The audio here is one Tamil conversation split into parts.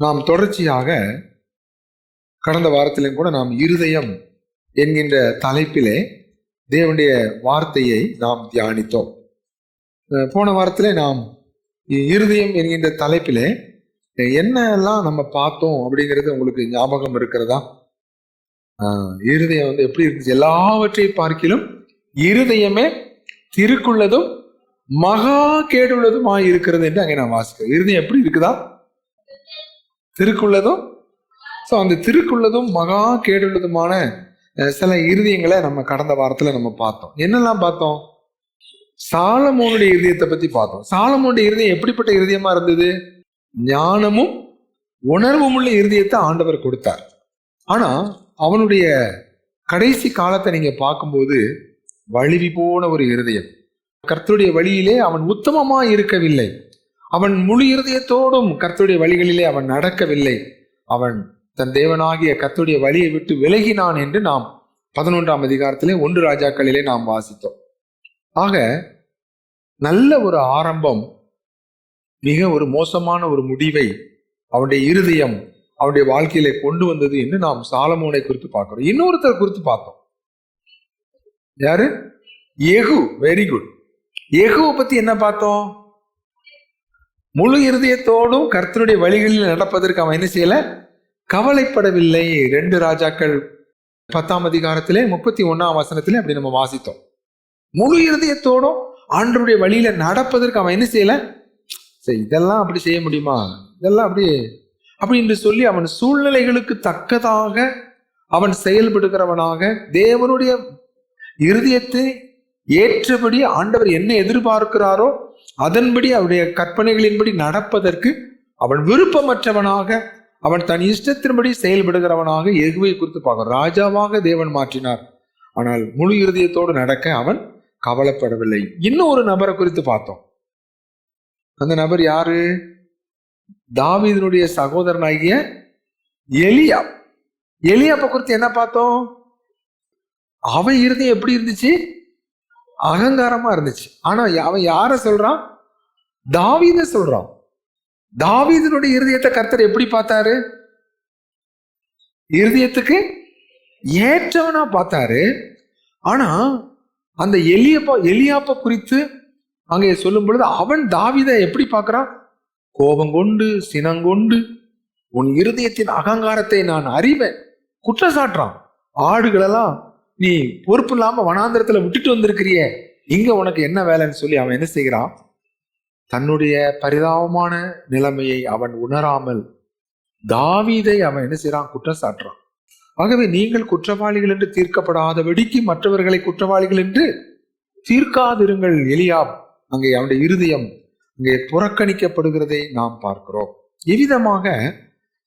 நாம் தொடர்ச்சியாக கடந்த வாரத்திலும் கூட நாம் இருதயம் என்கின்ற தலைப்பிலே தேவனுடைய வார்த்தையை நாம் தியானித்தோம். போன வாரத்திலே நாம் இ- இருதயம் என்கின்ற தலைப்பிலே என்னெல்லாம் நம்ம பார்த்தோம் அப்படிங்கிறது உங்களுக்கு ஞாபகம் இருக்கிறதா? இருதயம் வந்து எப்படி இருந்துச்சு? எல்லாவற்றை பார்க்கிலும் இருதயமே திருக்குள்ளதும் மகா கேடுள்ளதுமாக இருக்கிறது என்று அங்கே நான் வாசிக்கிறேன். இருதயம் எப்படி இருக்குதா? திருக்குள்ளதும் ஸோ அந்த திருக்குள்ளதும் மகா கேடுள்ளதுமான சில இருதயங்களை நம்ம கடந்த வாரத்தில் நம்ம பார்த்தோம். என்னெல்லாம் பார்த்தோம்? சாலமோனுடைய இருதயத்தை பத்தி பார்த்தோம். சாலமோனுடைய இருதயம் எப்படிப்பட்ட இருதயமா இருந்தது? ஞானமும் உணர்வும் உள்ள இருதயத்தை ஆண்டவர் கொடுத்தார். ஆனா அவனுடைய கடைசி காலத்தை நீங்க பார்க்கும்போது வழுவி போன ஒரு இருதயம். கர்த்தருடைய வழியிலே அவன் உத்தமமா இருக்கவில்லை. அவன் முழு இருதயத்தோடும் கர்த்துடைய வழிகளிலே அவன் நடக்கவில்லை. அவன் தன் தேவனாகிய கர்த்துடைய வழியை விட்டு விலகினான் என்று நாம் பதினொன்றாம் அதிகாரத்திலே ஒன்று ராஜாக்களிலே நாம் வாசித்தோம். ஆக நல்ல ஒரு ஆரம்பம் மிக ஒரு மோசமான ஒரு முடிவை அவனுடைய இருதயம் அவனுடைய வாழ்க்கையில கொண்டு வந்தது என்று நாம் சாலமோனை குறித்து பார்க்கிறோம். இன்னொருத்தர் குறித்து பார்த்தோம். யாரு? எகு வெரி குட் எகுவை பத்தி என்ன பார்த்தோம்? முழு இருதயத்தோடும் கர்த்தனுடைய வழிகளில் நடப்பதற்கு அவன் என்ன செய்யல? கவலைப்படவில்லை. ரெண்டு ராஜாக்கள் பத்தாம் அதிகாரத்திலே முப்பத்தி ஒன்னாம் வசனத்திலே அப்படி நம்ம வாசித்தோம். முழு இருதயத்தோடும் ஆண்டருடைய வழியில நடப்பதற்கு அவன் என்ன செய்யல? சரி இதெல்லாம் அப்படி செய்ய முடியுமா? இதெல்லாம் அப்படி அப்படி என்று சொல்லி அவன் சூழ்நிலைகளுக்கு தக்கதாக அவன் செயல்படுகிறவனாக தேவனுடைய இருதயத்தை ஏற்றபடி ஆண்டவர் என்ன எதிர்பார்க்கிறாரோ அதன்படி அவருடைய கற்பனைகளின்படி நடப்பதற்கு அவன் விருப்பமற்றவனாக அவன் தன் இஷ்டத்தின்படி செயல்படுகிறவனாக எகுவை குறித்து பார்க்க ராஜாவாக தேவன் மாற்றினார். ஆனால் முழு இருதயத்தோடு நடக்க அவன் கவலைப்படவில்லை. இன்னும் ஒரு நபரை குறித்து பார்த்தோம். அந்த நபர் யாரு? தாவீதனுடைய சகோதரனாகிய எலியா. எலியாப்ப குறித்து என்ன பார்த்தோம்? அவன் இருதயம் எப்படி இருந்துச்சு? அகங்காரமாக இருந்துச்சு. ஆனால் அவன் யாரை சொல்கிறான் தாவீதை சொல்கிறான் தாவீதனுடைய இருதயத்தை கர்த்தர் எப்படி பார்த்தாரு? இருதயத்துக்கு ஏற்றவனா பார்த்தாரு. ஆனா அந்த எலியப்பா எலியாப்பா குறித்து அங்கே சொல்லும் பொழுது அவன் தாவிதை எப்படி பார்க்கறான்? கோபம் கொண்டு சினங்கொண்டு உன் இருதயத்தின் அகங்காரத்தை நான் அறிவேன். குற்றம் சாட்டுறான் ஆடுகளெல்லாம் நீ பொறுப்பு இல்லாம வனாந்திரத்துல விட்டுட்டு வந்திருக்கிறியே. இங்க உனக்கு என்ன வேலைன்னு சொல்லி அவன் என்ன செய்கிறான்? தன்னுடைய பரிதாபமான நிலைமையை அவன் உணராமல் தாவீதை அவன் என்ன செய்யறான் குற்றம் சாட்டுறான் ஆகவே நீங்கள் குற்றவாளிகள் என்று தீர்க்கப்படாதபடிக்கு மற்றவர்களை குற்றவாளிகள் என்று தீர்க்காதிருங்கள். எலியாப் அங்கே அவனுடைய இருதயம் அங்கே புறக்கணிக்கப்படுகிறதை நாம் பார்க்கிறோம். இவ்விதமாக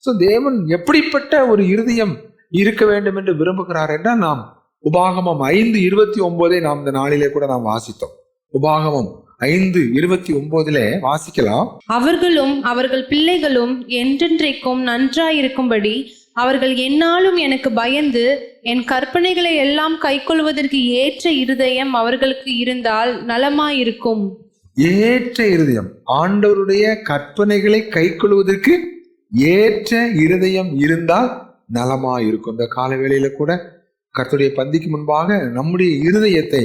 ஸோ தேவன் எப்படிப்பட்ட ஒரு இருதயம் இருக்க வேண்டும் என்று விரும்புகிறார் என்றால் நாம் உபாகமம் ஐந்து இருபத்தி ஒன்பதை நாம் இந்த நாளிலே கூட நாம் வாசித்தோம். உபாகமம் ஐந்து இருபத்தி ஒன்பதிலே வாசிக்கலாம். அவர்களும் அவர்கள் பிள்ளைகளும் என்றென்றைக்கும் நன்றாயிருக்கும்படி அவர்கள் எந்நாளும் எனக்கு பயந்து என் கற்பனைகளை எல்லாம் கைக்கொள்வதற்கு ஏற்ற இருதயம் அவர்களுக்கு இருந்தால் நலமாயிருக்கும். ஏற்ற இருதயம். ஆண்டவருடைய கற்பனைகளை கைக்கொள்வதற்கு ஏற்ற இருதயம் இருந்தால் நலமா இருக்கும் இந்த கால வேளையில கூட கர்த்தருடைய பந்திக்கு முன்பாக நம்முடைய இருதயத்தை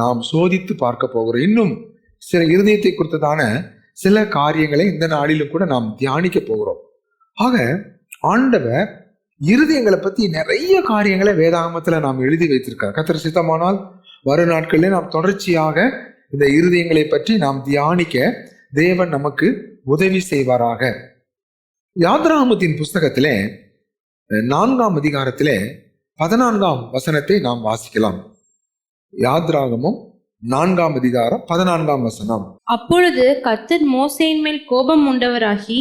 நாம் சோதித்து பார்க்க போகிறோம். இன்னும் சில இருதயத்தை குறித்ததான சில காரியங்களை இந்த நாளிலும் கூட நாம் தியானிக்க போகிறோம். ஆக ஆண்டவர் இருதயங்களை பத்தி நிறைய காரியங்களை வேதாகமத்துல நாம் எழுதி வைத்திருக்கார். கத்திர சித்தமானால் வரும் நாட்களிலே நாம் தொடர்ச்சியாக இந்த இருதயங்களை பற்றி நாம் தியானிக்க தேவன் நமக்கு உதவி செய்வாராக. யாத்ராமத்தின் புஸ்தகத்திலே நான்காம் அதிகாரத்திலே பதினான்காம் வசனத்தை நாம் வாசிக்கலாம். யாத்ராகமும் நான்காம் அதிகாரம் பதினான்காம் வசனம். அப்பொழுது கர்த்தர் மோசேயின் மேல் கோபம் உண்டவராகி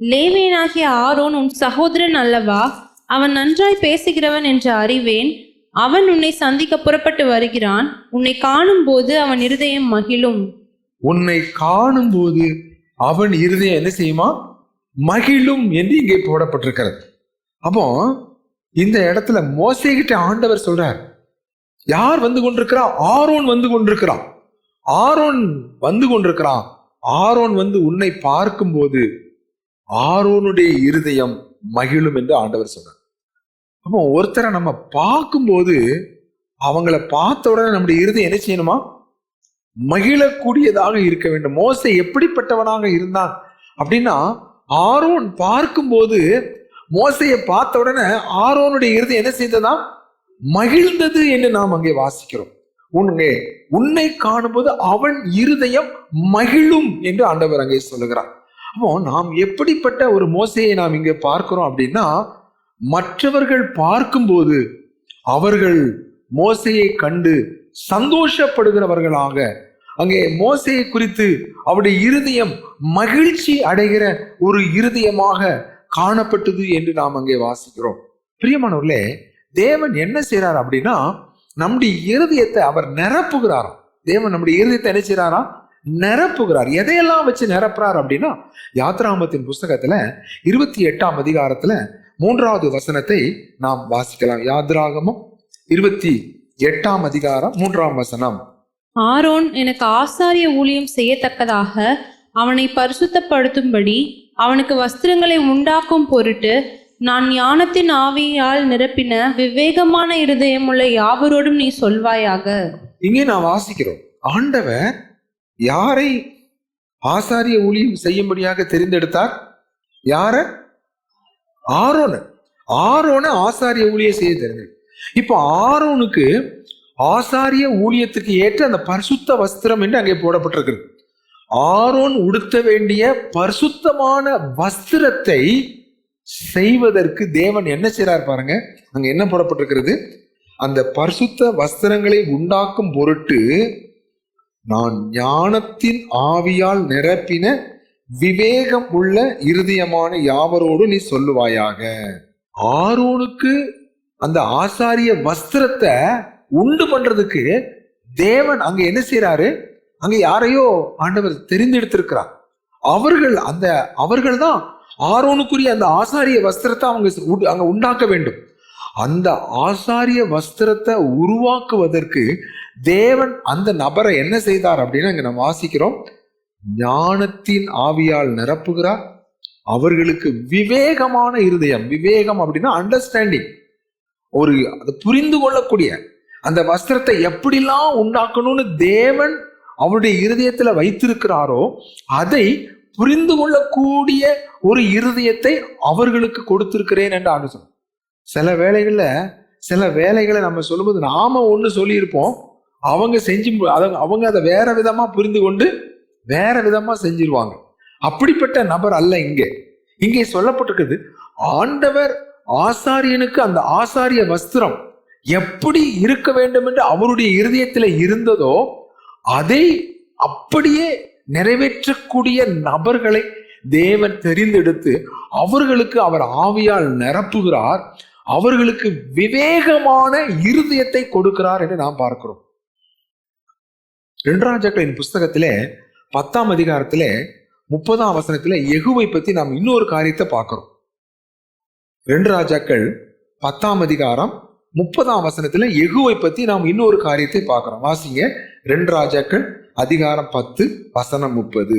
லேவியனாகிய ஆரோன் உன் சகோதரன் அல்லவா? அவன் நன்றாய் பேசுகிறவன் என்று அறிவேன். அவன் உன்னை சந்திக்க புறப்பட்டு வருகிறான். உன்னை காணும்போது அவன் இருதயம் மகிழும். உன்னை காணும்போது அவன் இருதயம் என்ன செய்யுமா? மகிழும் என்று இங்கே போடப்பட்டிருக்கிறது. அப்போ இந்த இடத்துல மோசைகிட்ட ஆண்டவர் சொல்றார். யார் வந்து கொண்டிருக்கிறான் ஆரோன் வந்து கொண்டிருக்கிறான். ஆரோன் வந்து கொண்டிருக்கிறான். ஆரோன் வந்து உன்னை பார்க்கும்போது ஆரோனுடைய இருதயம் மகிழும் என்று ஆண்டவர் சொன்னார் அப்போ ஒருத்தரை நம்ம பார்க்கும்போது அவங்கள பார்த்த உடனே நம்முடைய இருதயம் என்ன செய்யணுமா? மகிழக்கூடியதாக இருக்க வேண்டும். மோசை எப்படிப்பட்டவனாக இருந்தான் அப்படின்னா ஆரோன் பார்க்கும்போது மோசையை பார்த்த உடனே ஆரோனுடைய இருதயம் என்ன செய்ததா மகிழ்ந்தது என்று நாம் அங்கே வாசிக்கிறோம். உன்னை உன்னை காணும்போது அவன் இருதயம் மகிழும் என்று ஆண்டவர் அங்கே சொல்லுகிறார். அப்போ நாம் எப்படிப்பட்ட ஒரு மோசையை நாம் இங்கே பார்க்கிறோம் அப்படின்னா மற்றவர்கள் பார்க்கும்போது அவர்கள் மோசையை கண்டு சந்தோஷப்படுகிறவர்களாக அங்கே மோசையை குறித்து அவருடைய இருதயம் மகிழ்ச்சி அடைகிற ஒரு இருதயமாக காணப்பட்டது என்று நாம் அங்கே வாசிக்கிறோம். பிரியமானவர்களே தேவன் என்ன செய்கிறார் அப்படின்னா நம்முடைய இருதயத்தை அவர் நிரப்புகிறாராம். தேவன் நம்முடைய இருதயத்தை என்ன செய்கிறாரா நிரப்புகிறார். எதையெல்லாம் வச்சு நிரப்புறார் அப்படின்னா யாத்ராமத்தின் புஸ்தகத்துல இருபத்தி எட்டாம் அதிகாரத்துல மூன்றாவது வசனத்தை நாம் வாசிக்கலாம். யாத்ராகமம் இருபத்தி எட்டாம் அதிகாரம் மூன்றாம் வசனம். ஆரோன் எனக்கு ஆசாரிய ஊழியம் செய்யத்தக்கதாக அவனை பரிசுத்தப்படுத்தும்படி அவனுக்கு வஸ்திரங்களை உண்டாக்கும் பொருட்டு நான் ஞானத்தின் ஆவியால் நிரப்பின விவேகமான இருதயமுள்ள யாவரோடும் நீ சொல்வாயாக? இங்கே நான் வாசிக்கிறோம். ஆண்டவர் யாரை ஆசாரிய ஊழியம் செய்யும்படியாக தெரிந்தெடுத்தார்? யார? ஆரோன. ஆரோன ஆசாரிய ஊழியம் செய்ய தெரிஞ்சது இப்போ ஆரோனுக்கு ஆசாரிய ஊழியத்துக்கு ஏற்ற அந்த பரிசுத்த வஸ்திரம் என்று அங்கே போடப்பட்டிருக்கிறது. ஆரோன் உடுத்த வேண்டிய பரிசுத்தமான வஸ்திரத்தை செய்வதற்கு தேவன் என்ன செய்றார் பாருங்க. அங்க என்ன போடப்பட்டிருக்கிறது? அந்த பரிசுத்த வஸ்திரங்களை உண்டாக்கும் பொருட்டு நான் ஞானத்தின் ஆவியால் நிரப்பின விவேகம் உள்ள இருதயமான யாவரோடு நீ சொல்லுவாயாக. ஆரோனுக்கு அந்த ஆசாரிய வஸ்திரத்தை உண்டு பண்றதுக்கு தேவன் அங்க என்ன செய்யறாரு அங்கே யாரையோ ஆண்டவர் தெரிந்தெடுத்திருக்கிறார். அவர்கள் அந்த அவர்கள் தான் ஆரோனுக்குரிய அந்த ஆசாரிய வஸ்திரத்தை அவங்க உண்டு- அங்க உண்டாக்க வேண்டும். அந்த ஆசாரிய வஸ்திரத்தை உருவாக்குவதற்கு தேவன் அந்த நபரை என்ன செய்தார் அப்படின்னு இங்க நம்ம வாசிக்கிறோம். ஞானத்தின் ஆவியால் நிரப்புகிறார். அவர்களுக்கு விவேகமான இருதயம். விவேகம் அப்படின்னா அண்டர்ஸ்டாண்டிங் ஒரு அதை புரிந்து கொள்ளக்கூடிய. அந்த வஸ்திரத்தை எப்படிலாம் உண்டாக்கணும்னு தேவன் அவருடைய இருதயத்துல வைத்திருக்கிறாரோ அதை புரிந்து கொள்ளக்கூடிய ஒரு இருதயத்தை அவர்களுக்கு கொடுத்திருக்கிறேன் என்று ஆண்டு சொன்னோம் சில வேலைகள்ல சில வேலைகளை நம்ம சொல்லும்போது நாம ஒன்று சொல்லியிருப்போம். அவங்க செஞ்சு அதை அவங்க அதை வேற விதமா புரிந்து கொண்டு வேற விதமா செஞ்சிருவாங்க. அப்படிப்பட்ட நபர் அல்ல இங்கே. இங்கே சொல்லப்பட்டிருக்குது ஆண்டவர் ஆசாரியனுக்கு அந்த ஆசாரிய வஸ்திரம் எப்படி இருக்க வேண்டும் என்று அவருடைய இருதயத்தில் இருந்ததோ அதை அப்படியே நிறைவேற்றக்கூடிய நபர்களை தேவன் தெரிந்தெடுத்து அவர்களுக்கு அவர் ஆவியால் நிரப்புகிறார். அவர்களுக்கு விவேகமான இருதயத்தை கொடுக்கிறார் என்று நாம் பார்க்கிறோம். ரெண்டராஜாக்களின் புஸ்தகத்திலே பத்தாம் அதிகாரத்திலே முப்பதாம் வசனத்தில் எகுவை பத்தி நாம் இன்னொரு காரியத்தை பார்க்கிறோம். ரெண்டு ராஜாக்கள் பத்தாம் அதிகாரம் முப்பதாம் வசனத்துல எகுவை பத்தி நாம் இன்னொரு காரியத்தை பார்க்கிறோம். வாசிங்க. ரெண்டு ராஜாக்கள் அதிகாரம் பத்து வசனம் முப்பது.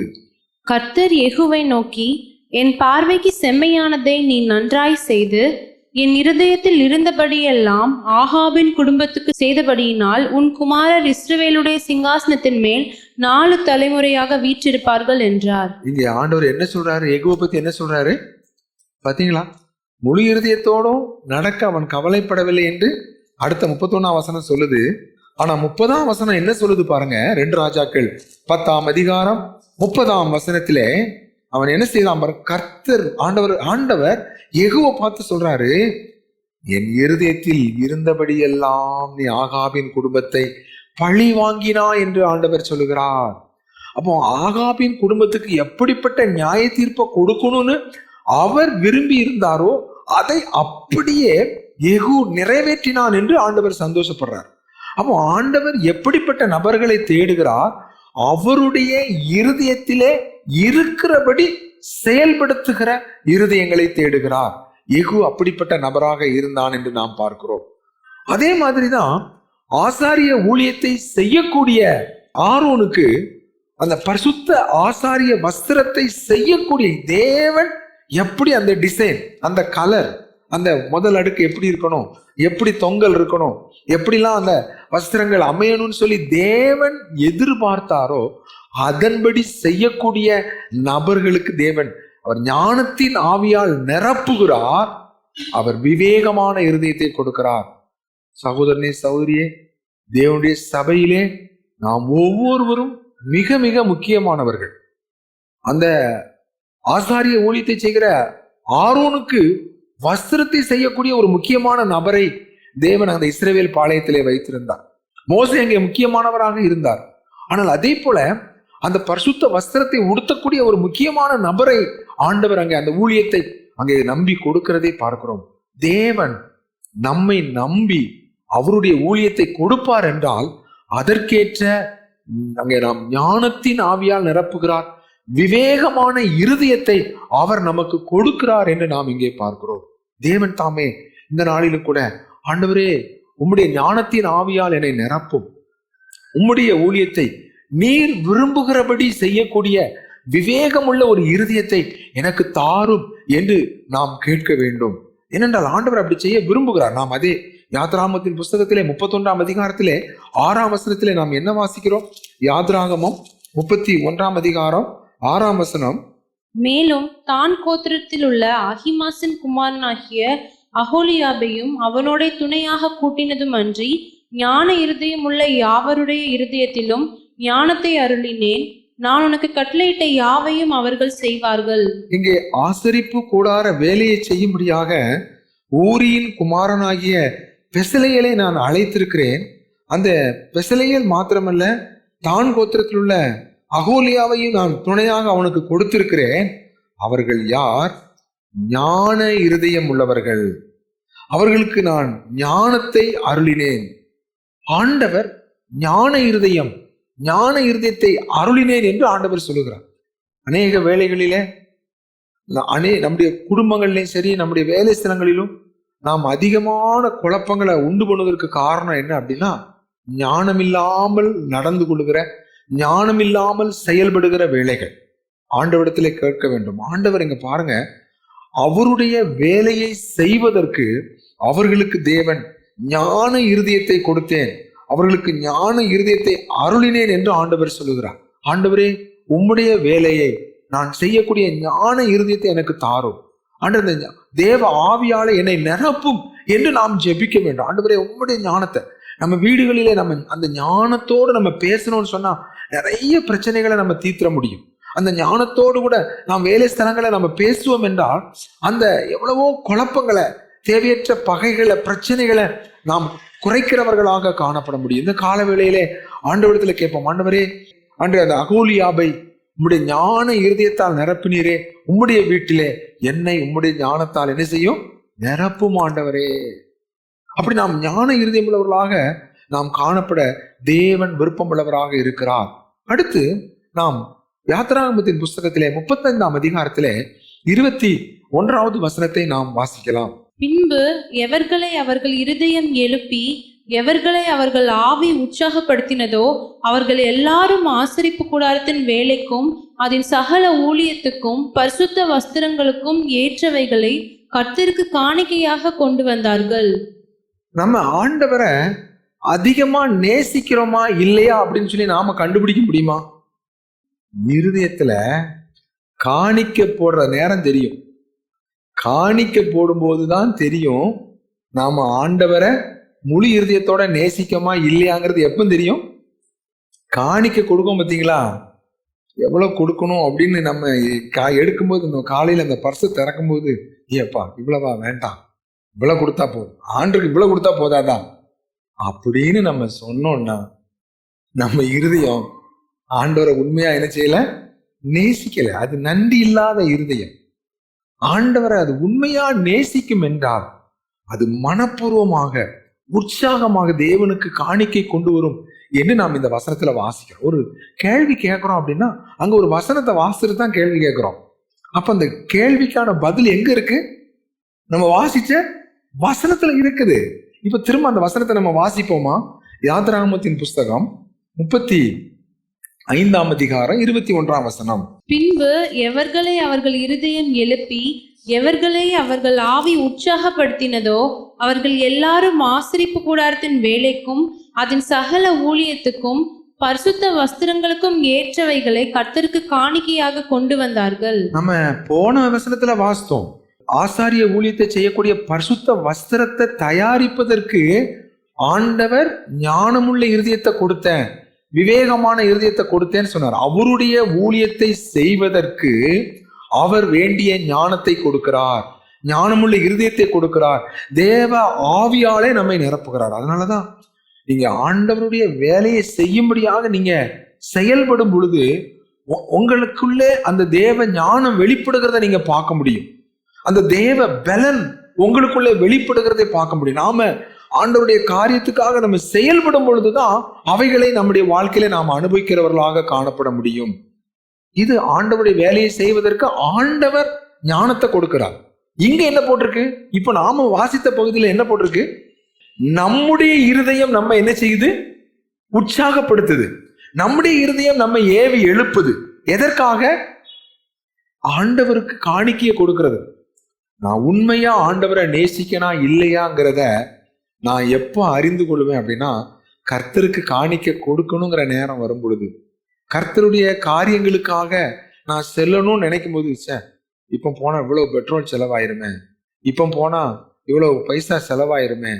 கர்த்தர் யெகூவை நோக்கி என் பார்வைக்கு செம்மையானதை நீ நன்றாய் செய்து என் இருதயத்தில் இருந்தபடியெல்லாம் ஆகாபின் குடும்பத்துக்கு செய்தபடியினால் உன் குமாரர் இஸ்ரவேலுடைய சிங்காசனத்தின் மேல் நாலு தலைமுறையாக வீற்றிருப்பார்கள் என்றார். இங்க ஆண்டவர் என்ன சொல்றாரு? எகுவை பத்தி என்ன சொல்றாரு? பாத்தீங்களா? முழு இருதயத்தோடும் நடக்க அவன் கவலைப்படவில்லை என்று அடுத்த முப்பத்தொன்னாம் வசனம் சொல்லுது. ஆனா முப்பதாம் வசனம் என்ன சொல்லுது பாருங்க. ரெண்டு ராஜாக்கள் பத்தாம் அதிகாரம் முப்பதாம் வசனத்திலே அவன் என்ன செய்தான் பாரு கர்த்தர் ஆண்டவர் ஆண்டவர் எகுவை பார்த்து சொல்றாரு என் இருதயத்தில் இருந்தபடியெல்லாம் நீ ஆகாபின் குடும்பத்தை பழி வாங்கினா என்று ஆண்டவர் சொல்லுகிறார். அப்போ ஆகாபின் குடும்பத்துக்கு எப்படிப்பட்ட நியாய தீர்ப்பை கொடுக்கணும்னு அவர் விரும்பி இருந்தாரோ அதை அப்படியே எகு நிறைவேற்றினான் என்று ஆண்டவர் சந்தோஷப்படுறார். அப்போ ஆண்டவர் எப்படிப்பட்ட நபர்களை தேடுகிறார்? அவருடைய இருதயத்திலே இருக்கிறபடி செயல்படுத்துகிற இருதயங்களை தேடுகிறார். எகு அப்படிப்பட்ட நபராக இருந்தான் என்று நாம் பார்க்கிறோம். அதே மாதிரிதான் ஆசாரிய ஊழியத்தை செய்யக்கூடிய ஆரோனுக்கு அந்த பரிசுத்த ஆசாரிய வஸ்திரத்தை செய்யக்கூடிய தேவன் எப்படி அந்த டிசைன் அந்த கலர் அந்த முதல் அடுக்கு எப்படி இருக்கணும் எப்படி தொங்கல் இருக்கணும் எப்படிலாம் அந்த வஸ்திரங்கள் அமையணும்னு சொல்லி தேவன் எதிர்பார்த்தாரோ அதன்படி செய்யக்கூடிய நபர்களுக்கு தேவன் அவர் ஞானத்தின் ஆவியால் நிரப்புகிறார் அவர் விவேகமான இருதயத்தை கொடுக்கிறார். சகோதரனே சகோதரியே தேவனுடைய சபையிலே நாம் ஒவ்வொருவரும் மிக மிக முக்கியமானவர்கள். அந்த ஆசாரிய ஊழியத்தை செய்கிற ஆரோனுக்கு வஸ்திரத்தை செய்யக்கூடிய ஒரு முக்கியமான நபரை தேவன் அந்த இஸ்ரேவேல் பாளையத்திலே வைத்திருந்தார். மோசே அங்கே முக்கியமானவராக இருந்தார். ஆனால் அதே போல அந்த பரிசுத்த வஸ்திரத்தை உடுத்தக்கூடிய ஒரு முக்கியமான நபரை ஆண்டவர் அங்கே அந்த ஊழியத்தை அங்கே நம்பி கொடுக்கிறதை பார்க்கிறோம். தேவன் நம்மை நம்பி அவருடைய ஊழியத்தை கொடுப்பார் என்றால் அதற்கேற்ற அங்கே நாம் ஞானத்தின் ஆவியால் நிரப்புகிறார். விவேகமான இருதயத்தை அவர் நமக்கு கொடுக்கிறார் என்று நாம் இங்கே பார்க்கிறோம். தேவன் தாமே இந்த நாளிலும் கூட ஆண்டவரே உம்முடைய ஞானத்தின் ஆவியால் என்னை நிரப்பும். உம்முடைய ஊழியத்தை நீர் விரும்புகிறபடி செய்யக்கூடிய விவேகமுள்ள ஒரு இருதயத்தை எனக்கு தாரும் என்று நாம் கேட்க வேண்டும். ஏனென்றால் ஆண்டவர் அப்படி செய்ய விரும்புகிறார். நாம் அதே யாத்ராமத்தின் புஸ்தகத்திலே முப்பத்தொன்றாம் அதிகாரத்திலே ஆறாம் வசனத்திலே நாம் என்ன வாசிக்கிறோம்? யாத்ராகமம் முப்பத்தி ஒன்றாம் அதிகாரம் ஆறாம் வசனம். மேலும் தான் கோத்திரத்தில் உள்ள அகிமாசின் குமாரனாகிய அகோலியாபையும் அவனோட துணையாக கூட்டினதும் அன்றி ஞான இருதயம் உள்ள யாவருடைய இருதயத்திலும் ஞானத்தை அருளினேன். நான் உனக்கு கட்டளையிட்ட யாவையும் அவர்கள் செய்வார்கள். இங்கே ஆசரிப்பு கூடார வேலையை செய்யும்படியாக ஊரியின் குமாரனாகிய பெசலையலை நான் அழைத்திருக்கிறேன். அந்த பெசலையல் மாத்திரமல்ல தான் கோத்திரத்தில் உள்ள அகோலியாவையும் நான் துணையாக அவனுக்கு கொடுத்திருக்கிறேன். அவர்கள் யார்? ஞான இருதயம் உள்ளவர்கள். அவர்களுக்கு நான் ஞானத்தை அருளினேன். ஆண்டவர் ஞான இருதயம் ஞான இருதயத்தை அருளினேன் என்று ஆண்டவர் சொல்லுகிறார். அநேக வேலைகளிலே அநே நம்முடைய குடும்பங்கள்லையும் சரி நம்முடைய வேலை ஸ்தலங்களிலும் நாம் அதிகமான குழப்பங்களை உண்டு பண்ணுவதற்கு காரணம் என்ன அப்படின்னா ஞானமில்லாமல் நடந்து கொள்கிற ஞானம் இல்லாமல் செயல்படுகிற வேலைகள். ஆண்டவரிடத்திலே கேட்க வேண்டும். ஆண்டவர் இங்க பாருங்க அவருடைய வேலையை செய்வதற்கு அவர்களுக்கு தேவன் ஞான இருதயத்தை கொடுத்தேன். அவர்களுக்கு ஞான இருதயத்தை அருளினேன் என்று ஆண்டவர் சொல்லுகிறார். ஆண்டவரே உம்முடைய வேலையை நான் செய்யக்கூடிய ஞான இருதயத்தை எனக்கு தாரும். ஆண்டு இந்த தேவ ஆவியால என்னை நிரப்பும் என்று நாம் ஜெபிக்க வேண்டும். ஆண்டவரே உம்முடைய ஞானத்தை நம்ம வீடுகளிலே நம்ம அந்த ஞானத்தோடு நம்ம பேசணும்னு சொன்னா நிறைய பிரச்சனைகளை நம்ம தீர்த்திட முடியும். அந்த ஞானத்தோடு கூட நாம் வேலை ஸ்தலங்களை நம்ம பேசுவோம் என்றால் அந்த எவ்வளவோ குழப்பங்களை தேவையற்ற பகைகளை பிரச்சனைகளை நாம் குறைக்கிறவர்களாக காணப்பட முடியும். இந்த கால வேளையிலே ஆண்டவரிடத்துல கேட்போம் ஆண்டவரே அன்று அந்த அகோலியாபை உம்முடைய ஞான இருதயத்தால் நிரப்பினீரே. உம்முடைய வீட்டிலே என்னை உம்முடைய ஞானத்தால் என்ன செய்யும்? நிரப்பும் ஆண்டவரே. அப்படி நாம் ஞான இருதயம் உள்ளவர்களாக நாம் காணப்பட தேவன் விருப்பமுள்ளவராக இருக்கிறார். அடுத்து நாம் யாத்திராகமத்தின் புஸ்தகத்திலே முப்பத்தைந்தாம் அதிகாரத்திலே இருபத்தி ஒன்றாவது வசனத்தை நாம் வாசிக்கலாம். பின்பு எவர்களை அவர்கள் இருதயம் எழுப்பி எவர்களை அவர்கள் ஆவி உற்சாகப்படுத்தினதோ அவர்கள் எல்லாரும் ஆசரிப்பு கூடாரத்தின் வேலைக்கும் அதன் சகல ஊழியத்துக்கும் பரிசுத்த வஸ்திரங்களுக்கும் ஏற்றவைகளை கர்த்தருக்கு காணிக்கையாக கொண்டு வந்தார்கள். நம்ம ஆண்டவரை அதிகமா நேசிக்கிறோமா இல்லையா அப்படின்னு சொல்லி நாம கண்டுபிடிக்க முடியுமா? இருதயத்துல காணிக்க போடுற நேரம் தெரியும். காணிக்க போடும்போது தான் தெரியும் நாம ஆண்டவரை முழு இருதயத்தோட நேசிக்கமா இல்லையாங்கிறது எப்போ தெரியும்? காணிக்க கொடுக்கும் பார்த்தீங்களா எவ்வளவு கொடுக்கணும் அப்படின்னு நம்ம கா எடுக்கும்போது இந்த காலையில அந்த பர்ஸை திறக்கும்போது ஏப்பா இவ்வளவா வேண்டாம். இவ்வளவு கொடுத்தா போதும். ஆண்டுக்கு இவ்வளவு கொடுத்தா போதாதான் அப்படின்னு நம்ம சொன்னோம்னா நம்ம இருதயம் ஆண்டவரை உண்மையா என்ன செய்யல? நேசிக்கல. அது நன்றி இல்லாத இருதயம். ஆண்டவரை அது உண்மையா நேசிக்கும் என்றால் அது மனப்பூர்வமாக உற்சாகமாக தேவனுக்கு காணிக்கை கொண்டு வரும் என்று நாம் இந்த வசனத்துல வாசிக்கிறோம். ஒரு கேள்வி கேட்கிறோம் அப்படின்னா அங்க ஒரு வசனத்தை வாசிட்டு தான் கேள்வி கேட்கிறோம். அப்ப அந்த கேள்விக்கான பதில் எங்க இருக்கு? நம்ம வாசிச்ச வசனத்துல இருக்குது. இப்ப திரும்ப அந்த வசனத்தை நம்ம வாசிப்போமா? யாத்ராகமத்தின் புஸ்தகம் முப்பத்தி ஐந்தாம் அதிகாரம் இருபத்தி ஒன்றாம் வசனம். பின்பு எவர்களை அவர்கள் இருதயம் எழுப்பி எவர்களை அவர்கள் ஆவி உற்சாகப்படுத்தினதோ அவர்கள் எல்லாரும் ஆசரிப்பு கூடாரத்தின் வேலைக்கும் அதன் சகல ஊழியத்துக்கும் பரிசுத்த வஸ்திரங்களுக்கும் ஏற்றவைகளை கர்த்தருக்கு காணிக்கையாக கொண்டு வந்தார்கள். நம்ம போன வசனத்துல வாசித்தோம். ஆசாரிய ஊழியத்தை செய்யக்கூடிய பரிசுத்த வஸ்திரத்தை தயாரிப்பதற்கு ஆண்டவர் ஞானமுள்ள இருதயத்தை கொடுத்தேன். விவேகமான இருதயத்தை கொடுத்தேன்னு சொன்னார். அவருடைய ஊழியத்தை செய்வதற்கு அவர் வேண்டிய ஞானத்தை கொடுக்கிறார். ஞானமுள்ள இருதயத்தை கொடுக்கிறார். தேவ ஆவியாலே நம்மை நிரப்புகிறார். அதனாலதான் நீங்க ஆண்டவருடைய வேலையை செய்யும்படியாக நீங்க செயல்படும் பொழுது உ- உங்களுக்குள்ளே அந்த தேவ ஞானம் வெளிப்படுகிறத நீங்க பார்க்க முடியும். அந்த தேவ பலன் உங்களுக்குள்ளே வெளிப்படுகிறதை பார்க்க முடியும். நாம ஆண்டவருடைய காரியத்துக்காக நம்ம செயல்படும் பொழுதுதான் அவைகளை நம்முடைய வாழ்க்கையில நாம் அனுபவிக்கிறவர்களாக காணப்பட முடியும். இது ஆண்டவருடைய வேலையை செய்வதற்கு ஆண்டவர் ஞானத்தை கொடுக்கிறார். இங்க என்ன போட்டிருக்கு? இப்ப நாம வாசித்த பகுதியில் என்ன போட்டிருக்கு? நம்முடைய இருதயம் நம்ம என்ன செய்யுது? உற்சாகப்படுத்துது. நம்முடைய இருதயம் நம்ம ஏவி எழுப்புது. எதற்காக? ஆண்டவருக்கு காணிக்கையை கொடுக்கிறது. நான் உண்மையா ஆண்டவரை நேசிக்கனா இல்லையாங்கிறத நான் எப்போ அறிந்து கொள்வேன் அப்படின்னா கர்த்தருக்கு காணிக்க கொடுக்கணுங்கிற நேரம் வரும் பொழுது கர்த்தருடைய காரியங்களுக்காக நான் செல்லணும்னு நினைக்கும் போது சே இப்போ போனா இவ்வளவு பெட்ரோல் செலவாயிருமே இப்போ போனா இவ்வளவு பைசா செலவாயிருமே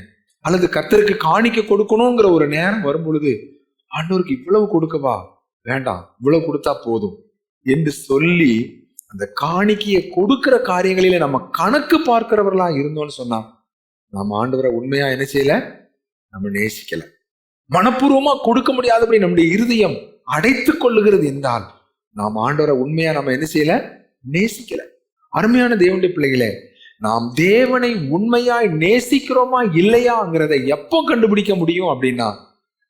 அல்லது கர்த்தருக்கு காணிக்க கொடுக்கணுங்கிற ஒரு நேரம் வரும் பொழுது ஆண்டவருக்கு இவ்வளவு கொடுக்கவா? வேண்டாம் இவ்வளவு கொடுத்தா போதும் என்று சொல்லி அந்த காணிக்கையை கொடுக்கிற காரியங்களில நம்ம கணக்கு பார்க்கிறவர்களா இருந்தோம்னு சொன்னா நம்ம ஆண்டவரை உண்மையா என்ன செய்யல? நம்ம நேசிக்கல. மனப்பூர்வமா கொடுக்க முடியாதபடி நம்முடைய இருதயம் அடைத்து கொள்ளுகிறது என்றால் நாம் ஆண்டவரை உண்மையா நம்ம என்ன செய்யல? நேசிக்கல. அருமையான தேவனுடைய பிள்ளைகளே நாம் தேவனை உண்மையாய் நேசிக்கிறோமா இல்லையாங்கிறத எப்போ கண்டுபிடிக்க முடியும் அப்படின்னா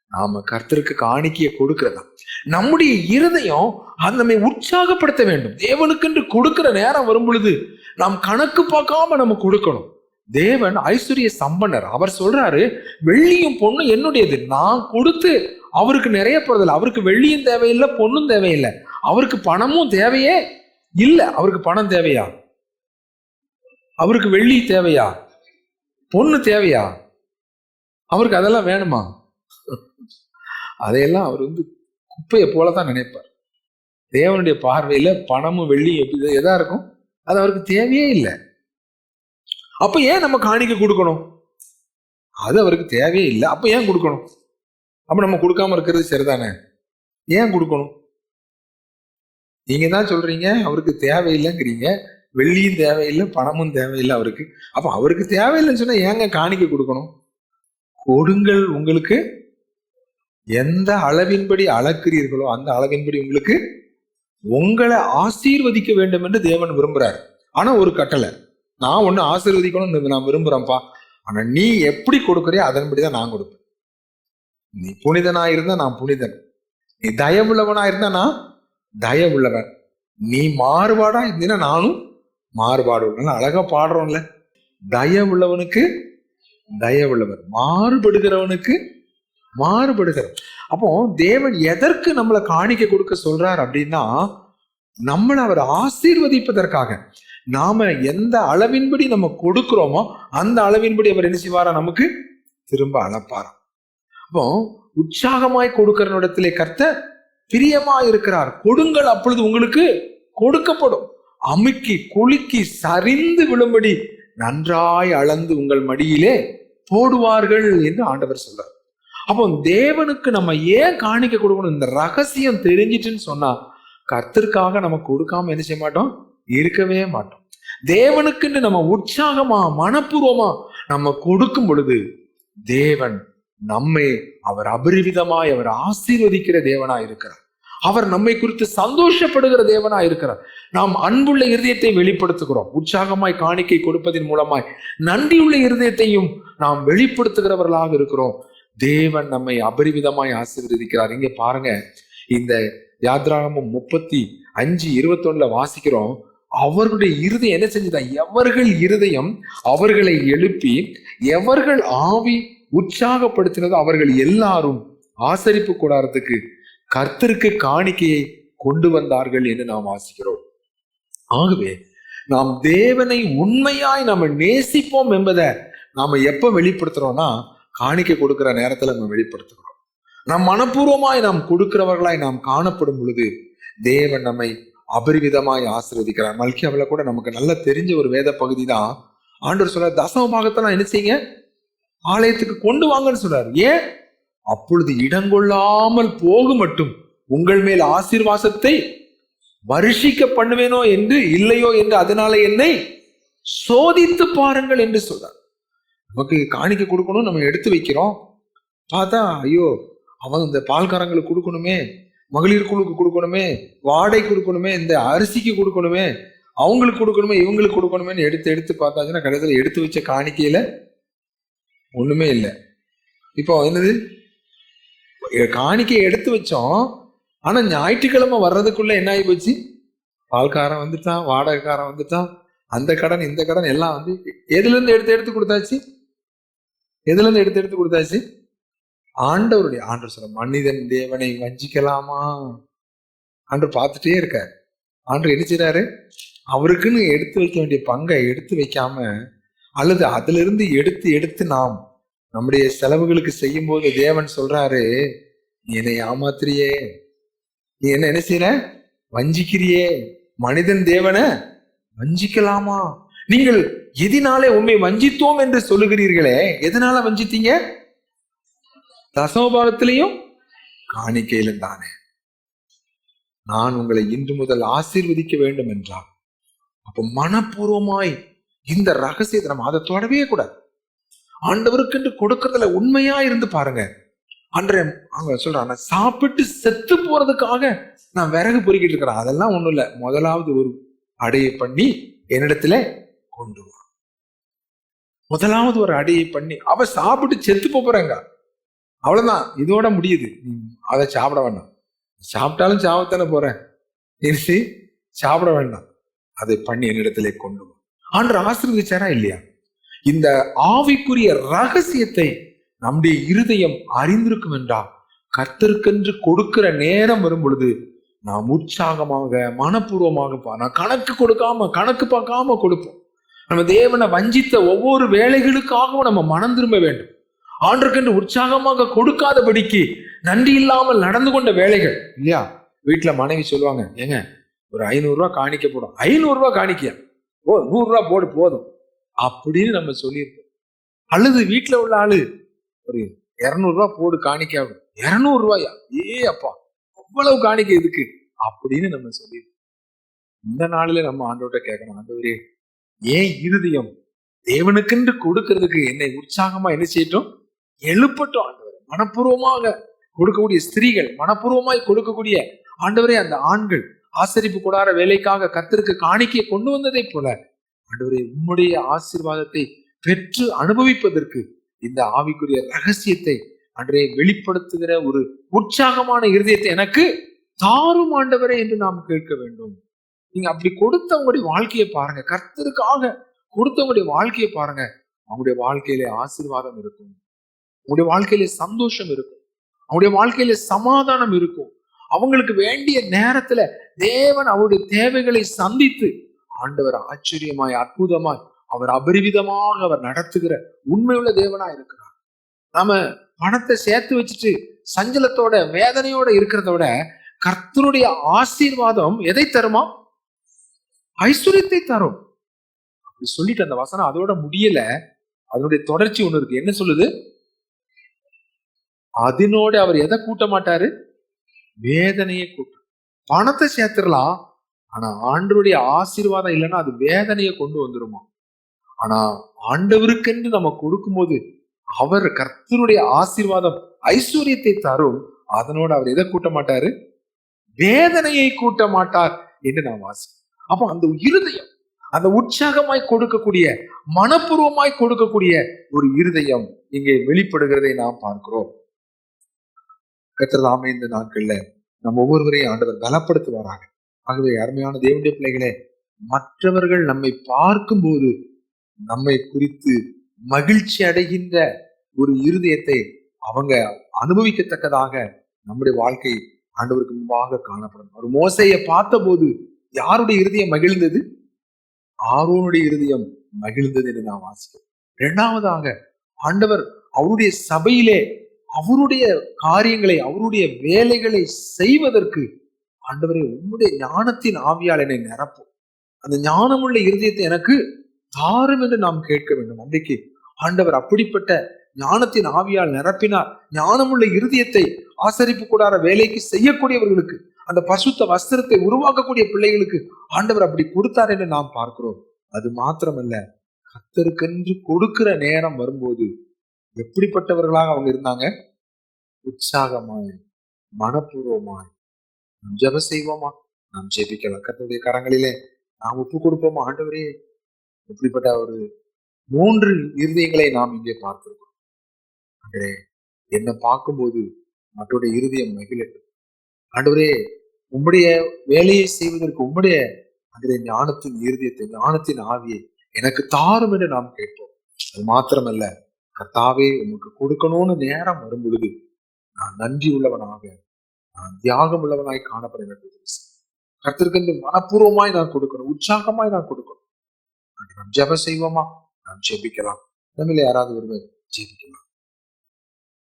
நாம கர்த்தருக்கு காணிக்கையை கொடுக்கிறதா? நம்முடைய இருதயம் அது உற்சாகப்படுத்த வேண்டும். தேவனுக்கென்று கொடுக்கிற நேரம் வரும் பொழுது நாம் கணக்கு பார்க்காம நம்ம கொடுக்கணும். தேவன் ஐஸ்வர்ய சம்பன்னர். அவர் சொல்றாரு வெள்ளியும் பொண்ணும் என்னுடையது. நான் கொடுத்து அவருக்கு நிறைய போறதில்லை. அவருக்கு வெள்ளியும் தேவையில்லை பொண்ணும் தேவையில்லை. அவருக்கு பணமும் தேவையே இல்லை. அவருக்கு பணம் தேவையா? அவருக்கு வெள்ளி தேவையா? பொண்ணு தேவையா? அவருக்கு அதெல்லாம் வேணுமா? அதையெல்லாம் அவர் வந்து குப்பையை போல தான் நினைப்பார். தேவனுடைய பார்வையில் பணமும் வெள்ளியும் எப்படி எதா இருக்கும்? அது அவருக்கு தேவையே இல்லை. அப்போ ஏன் நம்ம காணிக்க கொடுக்கணும்? அது அவருக்கு தேவையே இல்லை. அப்போ ஏன் கொடுக்கணும்? அப்போ நம்ம கொடுக்காம இருக்கிறது சரிதானே? ஏன் கொடுக்கணும்? நீங்கள் தான் சொல்கிறீங்க அவருக்கு தேவையில்லைங்கிறீங்க. வெள்ளியும் தேவையில்லை பணமும் தேவையில்லை அவருக்கு. அப்போ அவருக்கு தேவையில்லைன்னு சொன்னால் ஏங்க காணிக்க கொடுக்கணும்? கொடுங்கள் உங்களுக்கு எந்த அளவின்படி அளக்கிறீர்களோ அந்த அளவின்படி உங்களுக்கு உங்களை ஆசீர்வதிக்க வேண்டும் என்று தேவன் விரும்புறார். ஆனா ஒரு கட்டளை. நான் ஒண்ணு ஆசீர்வதிக்கணும்னு நான் விரும்புறேன்ப்பா. ஆனா நீ எப்படி கொடுக்குறியோ அதன்படி தான் நான் கொடுப்பேன். நீ புனிதனா இருந்தா நான் புனிதன். நீ தயவுள்ளவனா இருந்தா நான் தயவுள்ளவன். நீ மாறுபாடா இருந்தீன்னா நானும் மாறுபாடு உள்ளவன் அழகா பாடுறோம்ல. தயவுள்ளவனுக்கு தயவுள்ளவர் மாறுபடுகிறவனுக்கு மாறுபடுகிறோம் அப்போ தேவன் எதற்கு நம்மளை காணிக்க கொடுக்க சொல்றார் அப்படின்னா நம்மளை அவர் ஆசீர்வதிப்பதற்காக. நாம எந்த அளவின்படி நம்ம கொடுக்கிறோமோ அந்த அளவின்படி அவர் என்ன செய்வாரா? நமக்கு திரும்ப அளப்பாராம் அப்போ உற்சாகமாய் கொடுக்கிற இடத்திலே கர்த்தர் பிரியமா இருக்கிறார். கொடுங்கள் அப்பொழுது உங்களுக்கு கொடுக்கப்படும். அமுக்கி குலுக்கி சரிந்து விழும்படி நன்றாய் அளந்து உங்கள் மடியிலே போடுவார்கள் என்று ஆண்டவர் சொல்றார். அப்போ தேவனுக்கு நம்ம ஏன் காணிக்க கொடுக்கணும்? இந்த ரகசியம் தெரிஞ்சிட்டுன்னு சொன்னா கர்த்தருக்காக நம்ம கொடுக்காம என்ன செய்ய மாட்டோம்? இருக்கவே மாட்டோம். தேவனுக்குன்னு நம்ம உற்சாகமா மனப்பூர்வமா நம்ம கொடுக்கும் பொழுது தேவன் நம்மை அவர் அபரிவிதமாய் அவர் ஆசீர்வதிக்கிற தேவனா இருக்கிறார். அவர் நம்மை குறித்து சந்தோஷப்படுகிற தேவனா இருக்கிறார். நாம் அன்புள்ள இருதயத்தை வெளிப்படுத்துகிறோம். உற்சாகமாய் காணிக்கை கொடுப்பதன் மூலமாய் நன்றியுள்ள இருதயத்தையும் நாம் வெளிப்படுத்துகிறவர்களாக இருக்கிறோம். தேவன் நம்மை அபரிவிதமாய் ஆசீர்வதிக்கிறார். இங்க பாருங்க இந்த யாத்ராகமம் முப்பத்தி அஞ்சு இருபத்தொன்னுல வாசிக்கிறோம். அவர்களுடைய இருதயம் என்ன செஞ்சதா? எவர்கள் இருதயம் அவர்களை எழுப்பி எவர்கள் ஆவி உற்சாகப்படுத்தினதோ அவர்கள் எல்லாரும் ஆசரிப்பு கூடாரத்துக்கு கர்த்தருக்கு காணிக்கையை கொண்டு வந்தார்கள் என்று நாம் வாசிக்கிறோம். ஆகவே நாம் தேவனை உண்மையாய் நாம நேசிப்போம் என்பதை நாம எப்ப வெளிப்படுத்துறோம்னா காணிக்கை கொடுக்கிற நேரத்துல நம்ம வெளிப்படுத்துகிறோம். நம் மனப்பூர்வமாய் நாம் கொடுக்கிறவர்களாய் நாம் காணப்படும் பொழுது தேவன் நம்மை அபரிவிதமாய் ஆசீர்வதிக்கிறார். அவளை கூட நமக்கு நல்லா தெரிஞ்ச ஒரு வேத பகுதி தான் ஆண்டவர் சொல்ற தசம பாகத்தெல்லாம் என்ன செய்யுங்க ஆலயத்துக்கு கொண்டு வாங்கன்னு சொல்றாரு. ஏன்? அப்பொழுது இடங்கொள்ளாமல் போக மட்டும் உங்கள் மேல் ஆசீர்வாசத்தை வருஷிக்க பண்ணுவேனோ என்று இல்லையோ என்று அதனால என்னை சோதித்து பாருங்கள் என்று சொல்றார். நமக்கு காணிக்கை கொடுக்கணும் நம்ம எடுத்து வைக்கிறோம். பார்த்தா ஐயோ அவன் இந்த பால்காரங்களுக்கு கொடுக்கணுமே மகளிர் குழுக்கு கொடுக்கணுமே வாடகை கொடுக்கணுமே இந்த அரிசிக்கு கொடுக்கணுமே அவங்களுக்கு கொடுக்கணுமே இவங்களுக்கு கொடுக்கணுமேன்னு எடுத்து எடுத்து பார்த்தாச்சுன்னா கடைசியில் எடுத்து வச்ச காணிக்கையில் ஒன்றுமே இல்லை. இப்போ என்னது? காணிக்கையை எடுத்து வச்சோம் ஆனால் ஞாயிற்றுக்கிழமை வர்றதுக்குள்ள என்ன ஆகி போச்சு? பால்காரன் வந்துட்டான் வாடகைக்காரன் வந்துட்டான் அந்த கடன் இந்த கடன் எல்லாம் வந்து எதுலேருந்து எடுத்து எடுத்து கொடுத்தாச்சு? எதுல இருந்து எடுத்து எடுத்து கொடுத்தாச்சு? ஆண்டவருடைய ஆண்டவர் சொல்ல மனிதன் தேவனை வஞ்சிக்கலாமா? ஆண்டவர் பார்த்துட்டே இருக்கார். ஆண்டவர் என்ன அவருக்குன்னு எடுத்து வைக்க வேண்டிய பங்கை எடுத்து வைக்காம அல்லது அதுல இருந்து எடுத்து எடுத்து நாம் நம்முடைய செலவுகளுக்கு செய்யும் போது தேவன் சொல்றாரு நீ என்னை ஏமாத்துறியே? நீ என்ன என்ன செய்யற வஞ்சிக்கிறியே? மனிதன் தேவனை வஞ்சிக்கலாமா? நீங்கள் எதினாலே உண்மை வஞ்சித்தோம் என்று சொல்லுகிறீர்களே எதனால வஞ்சித்தீங்க? தசமபாவத்திலையும் காணிக்கையிலும் தானே. நான் உங்களை இன்று முதல் ஆசீர்வதிக்க வேண்டும் என்றால் அப்ப மனப்பூர்வமாய் இந்த ரகசியத்தை நம்ம அதை தொடவே கூடாது. ஆண்டவருக்கென்று கொடுக்கறதுல உண்மையா இருந்து பாருங்க. அன்றைய அவங்க சொல்றாங்க சாப்பிட்டு செத்து போறதுக்காக நான் விறகு பொறிக்கிட்டு இருக்கிறேன். அதெல்லாம் ஒண்ணும் இல்ல. முதலாவது ஒரு அடையை பண்ணி என்னிடத்துல கொண்டு முதலாவது ஒரு அடையை பண்ணி அவ சாப்பிட்டு செத்து போறாங்க அவ்வளவுதான். இதோட முடியுது. அதை சாப்பிட வேண்டாம். சாப்பிட்டாலும் சாவத்தானே போறேன். நிறுத்தி சாப்பிட வேண்டாம். அதை பண்ணி என்னிடத்திலே கொண்டு வா. ஆண்டு ஆசீர்வதிச்சாரா இல்லையா? இந்த ஆவிக்குரிய ரகசியத்தை நம்முடைய இருதயம் அறிந்திருக்கும் என்றா கத்திற்கென்று கொடுக்கிற நேரம் வரும் பொழுது நாம் உற்சாகமாக மனப்பூர்வமாக பா- நான் கணக்கு கொடுக்காம கணக்கு பார்க்காம கொடுப்போம். நம்ம தேவனை வஞ்சித்த ஒவ்வொரு வேலைகளுக்காகவும் நம்ம மனம் திரும்ப வேண்டும். ஆண்டுக்கென்று உற்சாகமாக கொடுக்காதபடிக்கு நன்றி இல்லாமல் நடந்து கொண்ட வேலைகள். இல்லையா? வீட்டுல மனைவி சொல்லுவாங்க ஏங்க ஒரு ஐநூறு ரூபாய் காணிக்க போடும் ஐநூறு ரூபாய் காணிக்க ஓ நூறு ரூபாய் போடு போதும். அப்படின்னு நம்ம சொல்லியிருக்கோம் அல்லது வீட்டுல உள்ள ஆளு ஒரு இருநூறு ரூபாய் போடு காணிக்க இருநூறு ரூபாயா ஏ அப்பா அவ்வளவு காணிக்க எதுக்கு? அப்படின்னு நம்ம சொல்லியிருக்கோம் இந்த நாளில நம்ம ஆண்டவர்கிட்ட கேட்கணும் ஆண்டவரே ஏன் இருதயம் தேவனுக்கென்று கொடுக்கறதுக்கு என்னை உற்சாகமா என்ன செய்யட்டும்? எழுப்பட்டும் ஆண்டவர். மனப்பூர்வமாக கொடுக்கக்கூடிய ஸ்திரீகள் மனப்பூர்வமாய் கொடுக்கக்கூடிய ஆண்டவரே அந்த ஆண்கள் ஆசரிப்பு கூடார வேலைக்காக கத்திற்கு காணிக்கை கொண்டு வந்ததை போல ஆண்டவரே உம்முடைய ஆசீர்வாதத்தை பெற்று அனுபவிப்பதற்கு இந்த ஆவிக்குரிய ரகசியத்தை அன்றே வெளிப்படுத்துகிற ஒரு உற்சாகமான இருதயத்தை எனக்கு தாரும் ஆண்டவரே என்று நாம் கேட்க வேண்டும். நீங்க அப்படி கொடுத்தவங்களுடைய வாழ்க்கையை பாருங்க. கர்த்தருக்காக கொடுத்தவங்களுடைய வாழ்க்கையை பாருங்க. அவங்களுடைய வாழ்க்கையில ஆசீர்வாதம் இருக்கும். அவங்களுடைய வாழ்க்கையில சந்தோஷம் இருக்கும். அவங்களுடைய வாழ்க்கையில சமாதானம் இருக்கும். அவங்களுக்கு வேண்டிய நேரத்துல தேவன் அவருடைய தேவைகளை சந்தித்து ஆண்டவர் ஆச்சரியமாய் அற்புதமாய் அவர் அபரிவிதமாக அவர் நடத்துகிற உண்மையுள்ள தேவனா இருக்கிறார். நாம பணத்தை சேர்த்து வச்சுட்டு சஞ்சலத்தோட வேதனையோட இருக்கிறத விட கர்த்தருடைய ஆசீர்வாதம் எதை தருமா? ஐஸ்வர்யத்தை தரும். அப்படி சொல்லிட்டு அந்த வசனம் அதோட முடியல. அதனுடைய தொடர்ச்சி ஒண்ணு இருக்கு. என்ன சொல்லுது? அதனோட அவர் எதை கூட்ட மாட்டாரு? வேதனையை கூட்டும் பணத்தை சேர்த்துடலாம். ஆனா ஆண்டருடைய ஆசீர்வாதம் இல்லைன்னா அது வேதனையை கொண்டு வந்துருமா? ஆனா ஆண்டவருக்கென்று நம்ம கொடுக்கும்போது அவர் கர்த்தருடைய ஆசீர்வாதம் ஐஸ்வர்யத்தை தரும். அதனோட அவர் எதை கூட்ட மாட்டாரு? வேதனையை கூட்ட மாட்டார் என்று நான் வாசி அப்போ அந்த இருதயம் அந்த உற்சாகமாய் கொடுக்கக்கூடிய மனப்பூர்வமாய் கொடுக்கக்கூடிய ஒரு இருதயம் இங்கே வெளிப்படுகிறதை நாம் பார்க்கிறோம். கத்திரதாமே இந்த நாட்கள்ல நம்ம ஒவ்வொருவரையும் ஆண்டவர் பலப்படுத்துவாராங்க ஆகவே அருமையான தேவனுடைய பிள்ளைகளே மற்றவர்கள் நம்மை பார்க்கும்போது நம்மை குறித்து மகிழ்ச்சி அடைகின்ற ஒரு இருதயத்தை அவங்க அனுபவிக்கத்தக்கதாக நம்முடைய வாழ்க்கை ஆண்டவருக்கு முன்பாக காணப்படும். ஒரு மோசையை பார்த்தபோது யாருடைய இருதயம் மகிழ்ந்தது? ஆரோனுடைய இருதயம் மகிழ்ந்தது என்று நான் வாசிக்கிறேன் இரண்டாவதாக ஆண்டவர் அவருடைய சபையிலே அவருடைய காரியங்களை அவருடைய வேலைகளை செய்வதற்கு ஆண்டவரே உம்முடைய ஞானத்தின் ஆவியால் என்னை நிரப்பும் அந்த ஞானமுள்ள இருதயத்தை எனக்கு தாரும் என்று நாம் கேட்க வேண்டும். அன்றைக்கு ஆண்டவர் அப்படிப்பட்ட ஞானத்தின் ஆவியால் நிரப்பினார். ஞானமுள்ள இருதயத்தை ஆசரிப்பு கூடாத வேலைக்கு செய்யக்கூடியவர்களுக்கு அந்த பசுத்த வஸ்திரத்தை உருவாக்கக்கூடிய பிள்ளைகளுக்கு ஆண்டவர் அப்படி கொடுத்தார் என்று நாம் பார்க்கிறோம். அது மாத்திரமல்ல கத்தருக்கென்று கொடுக்கிற நேரம் வரும்போது எப்படிப்பட்டவர்களாக அவங்க இருந்தாங்க? உற்சாகமாய் மனப்பூர்வமாய் நாம் ஜெப செய்வோமா? நாம் ஜெபிக்கலாம். கத்தருடைய கரங்களிலே நாம் ஒப்பு கொடுப்போமா? ஆண்டவரே இப்படிப்பட்ட ஒரு மூன்று இருதயங்களை நாம் இங்கே பார்த்திருக்கோம் ஆண்டவரே என்னை பார்க்கும்போது மற்றொரு இருதயம் மகிழட்டும் ஆண்டவரே உம்முடைய வேலையை செய்வதற்கு உம்முடைய அந்த ஞானத்தின் இருதயத்தை ஞானத்தின் ஆவியை எனக்கு தாரும் என்று நாம் கேட்போம். அது மாத்திரமல்ல கர்த்தாவே உமக்கு கொடுக்கணும்னு நேரம் வரும் பொழுது நான் நன்றி உள்ளவனாக நான் தியாகம் உள்ளவனாய் காணப்பட வேண்டும் கர்த்தருக்கு இந்த மனப்பூர்வமாய் நான் கொடுக்கணும் உற்சாகமாய் நான் கொடுக்கணும். நாம் ஜெப செய்வோமா? நாம் ஜெபிக்கலாம். நம்மள யாராவது ஒருவர் ஜெபிக்கலாம்.